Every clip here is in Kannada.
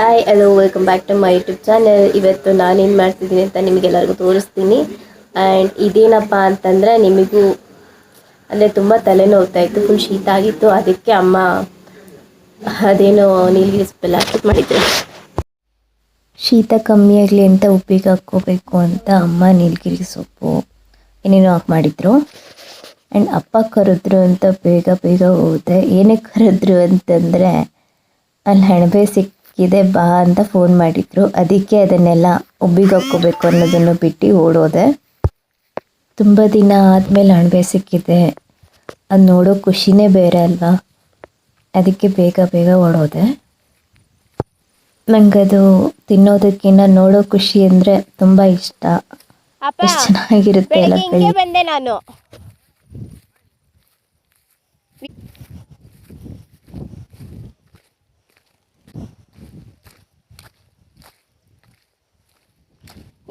Hi hello welcome back to my YouTube channel ಇವತ್ತು ನಾನೇನು ಮಾಡ್ತಿದ್ದೀನಿ ಅಂತ ನಿಮಗೆಲ್ಲರಿಗೂ ತೋರಿಸ್ತೀನಿ. ಆ್ಯಂಡ್ ಇದೇನಪ್ಪ ಅಂತಂದರೆ ನಿಮಗೂ, ಅಂದರೆ ತುಂಬ ತಲೆನೋವ್ತಾ ಇತ್ತು ಫುಲ್ ಶೀತ ಆಗಿತ್ತು. ಅದಕ್ಕೆ ಅಮ್ಮ ಅದೇನೋ ನೀಲಿ ಸ್ಪೆಲ್ ಹಾಕಿ ಮಾಡಿದ್ರು. ಶೀತ ಕಮ್ಮಿ ಆಗಲಿ ಅಂತ ಉಪ್ಪಿಗೆ ಹಾಕ್ಕೋಬೇಕು ಅಂತ ಅಮ್ಮ ನೀಲಗಿರಿ ಸೊಪ್ಪು ಏನೇನೋ ಹಾಕಿ ಮಾಡಿದ್ರು. ಆ್ಯಂಡ್ ಅಪ್ಪ ಕರೆದ್ರು ಅಂತ ಬೇಗ ಬೇಗ ಹೋದೆ ಏನಕ್ಕೆ ಕರೆದ್ರು ಅಂತಂದರೆ, ಅಲ್ಲಿ ಹಣಬೆ ಸಿಕ್ಕಿದೆ ಬಾ ಅಂತ ಫೋನ್ ಮಾಡಿದ್ರು. ಅದಕ್ಕೆ ಅದನ್ನೆಲ್ಲ ಒಬ್ಬಿಗೆ ಹಾಕ್ಕೋಬೇಕು ಅನ್ನೋದನ್ನು ಬಿಟ್ಟು ಓಡೋದೆ. ತುಂಬ ದಿನ ಆದಮೇಲೆ ಅಣಬೆ ಸಿಕ್ಕಿದೆ ಅದು ನೋಡೋ ಖುಷಿನೇ ಬೇರೆ ಅಲ್ವಾ? ಅದಕ್ಕೆ ಬೇಗ ಬೇಗ ಓಡೋದೆ. ನಂಗದು ತಿನ್ನೋದಕ್ಕಿಂತ ನೋಡೋ ಖುಷಿ ಅಂದರೆ ತುಂಬ ಇಷ್ಟ. ಎಷ್ಟು ಚೆನ್ನಾಗಿರುತ್ತೆ ಬಂದೆ ನಾನು.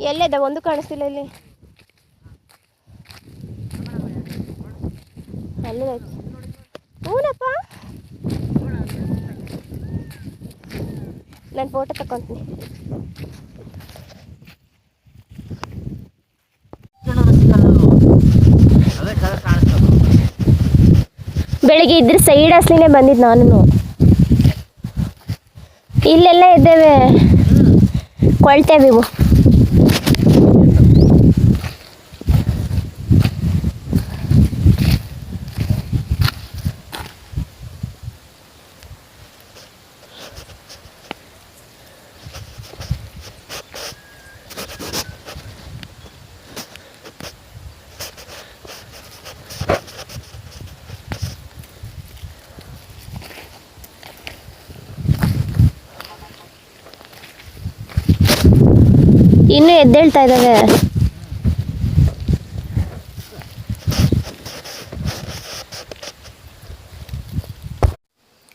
ಎಲ್ಲದ? ಒಂದು ಕಾಣಿಸ್ತಿಲ್ಲ ಇಲ್ಲಿ. ಅಲ್ಲೇ ಹೂನಪ್ಪ. ನಾನು ಫೋಟೋ ತಗೊತೀನಿ ಬೆಳಿಗ್ಗೆ ಇದ್ರ ಸೈಡ್ ಹಸ್ಲಿನೇ ಬಂದಿದ್ದು ನಾನು ಇಲ್ಲೆಲ್ಲ ಇದ್ದೇವೆ. ಕೊಳ್ತೇವೆ ಇನ್ನೂ ಎದ್ದೇಳ್ತಾ ಇದ್ದಾವೆ.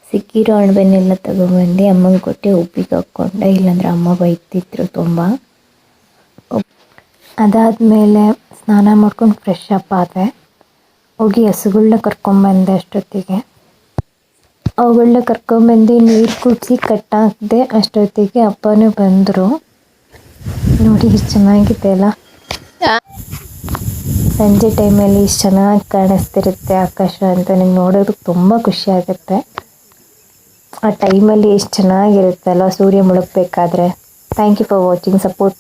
ಸಿಕ್ಕಿರೋ ಅಣ್ಬೆನೆಲ್ಲ ತಗೊಂಡ್ಬಂದು ಅಮ್ಮನ್ ಕೊಟ್ಟೆ ಉಪ್ಪಿಗೆ ಹಾಕ್ಕೊಂಡೆ. ಇಲ್ಲಾಂದ್ರೆ ಅಮ್ಮ ಬೈತಿದ್ರು ತುಂಬ. ಅದಾದಮೇಲೆ ಸ್ನಾನ ಮಾಡ್ಕೊಂಡು ಫ್ರೆಶ್ ಅಪ್ ಆದೆ. ಹೋಗಿ ಹಸುಗಳನ್ನ ಕರ್ಕೊಂಬಂದೆ ಅಷ್ಟೊತ್ತಿಗೆ. ಅವುಗಳನ್ನ ಕರ್ಕೊಂಬಂದು ನೀರು ಕುಡಿಸಿ ಕಟ್ಟಾಕಿದೆ ಅಷ್ಟೊತ್ತಿಗೆ ಅಪ್ಪನೂ ಬಂದರು. ನೋಡಿ ಇಷ್ಟು ಚೆನ್ನಾಗಿದೆ ಅಲ್ಲ? ಸಂಜೆ ಟೈಮಲ್ಲಿ ಇಷ್ಟು ಚೆನ್ನಾಗಿ ಕಾಣಿಸ್ತಿರುತ್ತೆ ಆಕಾಶ ಅಂತ ನಿಮ್ಗೆ ನೋಡೋದಕ್ಕೆ ತುಂಬ ಖುಷಿ ಆಗುತ್ತೆ. ಆ ಟೈಮಲ್ಲಿ ಎಷ್ಟು ಚೆನ್ನಾಗಿರುತ್ತಲ್ಲ ಸೂರ್ಯ ಮುಳುಗಬೇಕಾದ್ರೆ. Thank you for watching support